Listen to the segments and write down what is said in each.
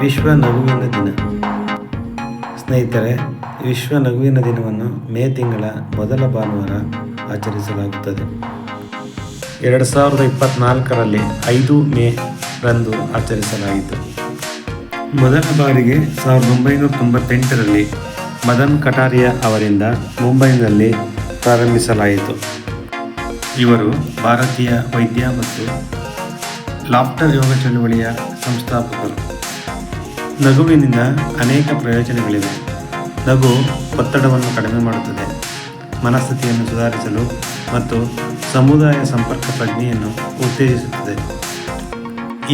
ವಿಶ್ವ ನಗುವಿನ ದಿನ. ಸ್ನೇಹಿತರೆ ವಿಶ್ವ ನಗುವಿನ ದಿನವನ್ನು ಮೇ ತಿಂಗಳ ಮೊದಲ ಭಾನುವಾರ ಆಚರಿಸಲಾಗುತ್ತದೆ. ಎರಡು ಸಾವಿರದ ಇಪ್ಪತ್ತ್ನಾಲ್ಕರಲ್ಲಿ ಐದು ಮೇ ರಂದು ಆಚರಿಸಲಾಯಿತು. ಮೊದಲ ಬಾರಿಗೆ ಸಾವಿರದ ಒಂಬೈನೂರ ತೊಂಬತ್ತೆಂಟರಲ್ಲಿ ಮದನ್ ಕಟಾರಿಯಾ ಅವರಿಂದ ಮುಂಬೈನಲ್ಲಿ ಪ್ರಾರಂಭಿಸಲಾಯಿತು. ಇವರು ಭಾರತೀಯ ವೈದ್ಯ ಮತ್ತು ಲಾಫ್ಟರ್ ಯೋಗ ಚಳುವಳಿಯ ಸಂಸ್ಥಾಪಕರು. ನಗುವಿನಿಂದ ಅನೇಕ ಪ್ರಯೋಜನಗಳಿವೆ. ನಗು ಒತ್ತಡವನ್ನು ಕಡಿಮೆ ಮಾಡುತ್ತದೆ. ಮನಸ್ಥಿತಿಯನ್ನು ಸುಧಾರಿಸಲು ಮತ್ತು ಸಮುದಾಯ ಸಂಪರ್ಕ ಪ್ರಜ್ಞೆಯನ್ನು ಉತ್ತೇಜಿಸುತ್ತದೆ.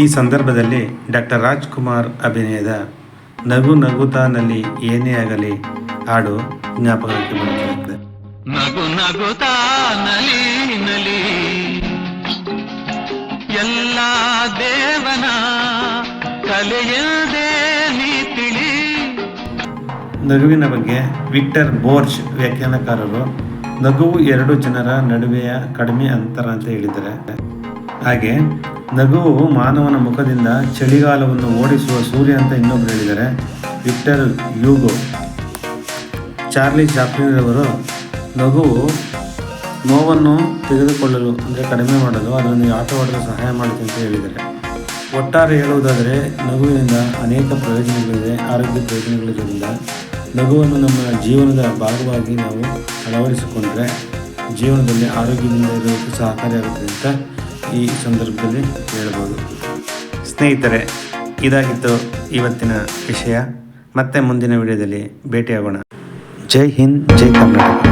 ಈ ಸಂದರ್ಭದಲ್ಲಿ ಡಾಕ್ಟರ್ ರಾಜ್ಕುಮಾರ್ ಅಭಿನಯದ ನಗು ನಗುತಾನಲ್ಲಿ ಏನೇ ಆಗಲಿ ಹಾಡು ಜ್ಞಾಪಕಕ್ಕೆ ಬರುತ್ತದೆ. ನಗು ನಗುತ್ತಾ ನಗುವಿನ ಬಗ್ಗೆ ವಿಕ್ಟರ್ ಬೋರ್ಚ್ ವ್ಯಾಖ್ಯಾನಕಾರರು, ನಗುವು ಎರಡು ಜನರ ನಡುವೆಯ ಕಡಿಮೆ ಅಂತರ ಅಂತ ಹೇಳಿದ್ದಾರೆ. ಹಾಗೆ, ನಗುವು ಮಾನವನ ಮುಖದಿಂದ ಚಳಿಗಾಲವನ್ನು ಓಡಿಸುವ ಸೂರ್ಯ ಅಂತ ಇನ್ನೊಬ್ರು ಹೇಳಿದ್ದಾರೆ, ವಿಕ್ಟರ್ ಯೂಗೋ ಚಾರ್ಲಿ ಚಾಪ್ಲಿನ್ರವರು ನಗುವು ನೋವನ್ನು ತೆಗೆದುಕೊಳ್ಳಲು, ಅಂದರೆ ಕಡಿಮೆ ಮಾಡಲು ಅದನ್ನು ಆಟವಾಡಲು ಸಹಾಯ ಮಾಡುತ್ತೆ ಅಂತ ಹೇಳಿದ್ದಾರೆ. ಒಟ್ಟಾರೆ ಹೇಳುವುದಾದರೆ, ನಗುವಿನಿಂದ ಅನೇಕ ಪ್ರಯೋಜನಗಳಿವೆ, ಆರೋಗ್ಯ ಪ್ರಯೋಜನಗಳಿರೋದ್ರಿಂದ ಲಘುವನ್ನು ನಮ್ಮ ಜೀವನದ ಭಾಗವಾಗಿ ನಾವು ಅಳವಡಿಸಿಕೊಂಡ್ರೆ ಜೀವನದಲ್ಲಿ ಆರೋಗ್ಯದಿಂದ ಇರೋದಕ್ಕೆ ಸಹಕಾರಿಯಾಗುತ್ತೆ ಅಂತ ಈ ಸಂದರ್ಭದಲ್ಲಿ ಹೇಳ್ಬೋದು. ಸ್ನೇಹಿತರೆ, ಇದಾಗಿತ್ತು ಇವತ್ತಿನ ವಿಷಯ. ಮತ್ತೆ ಮುಂದಿನ ವಿಡಿಯೋದಲ್ಲಿ ಭೇಟಿಯಾಗೋಣ. ಜೈ ಹಿಂದ್, ಜೈ ಕರ್ನಾಟಕ.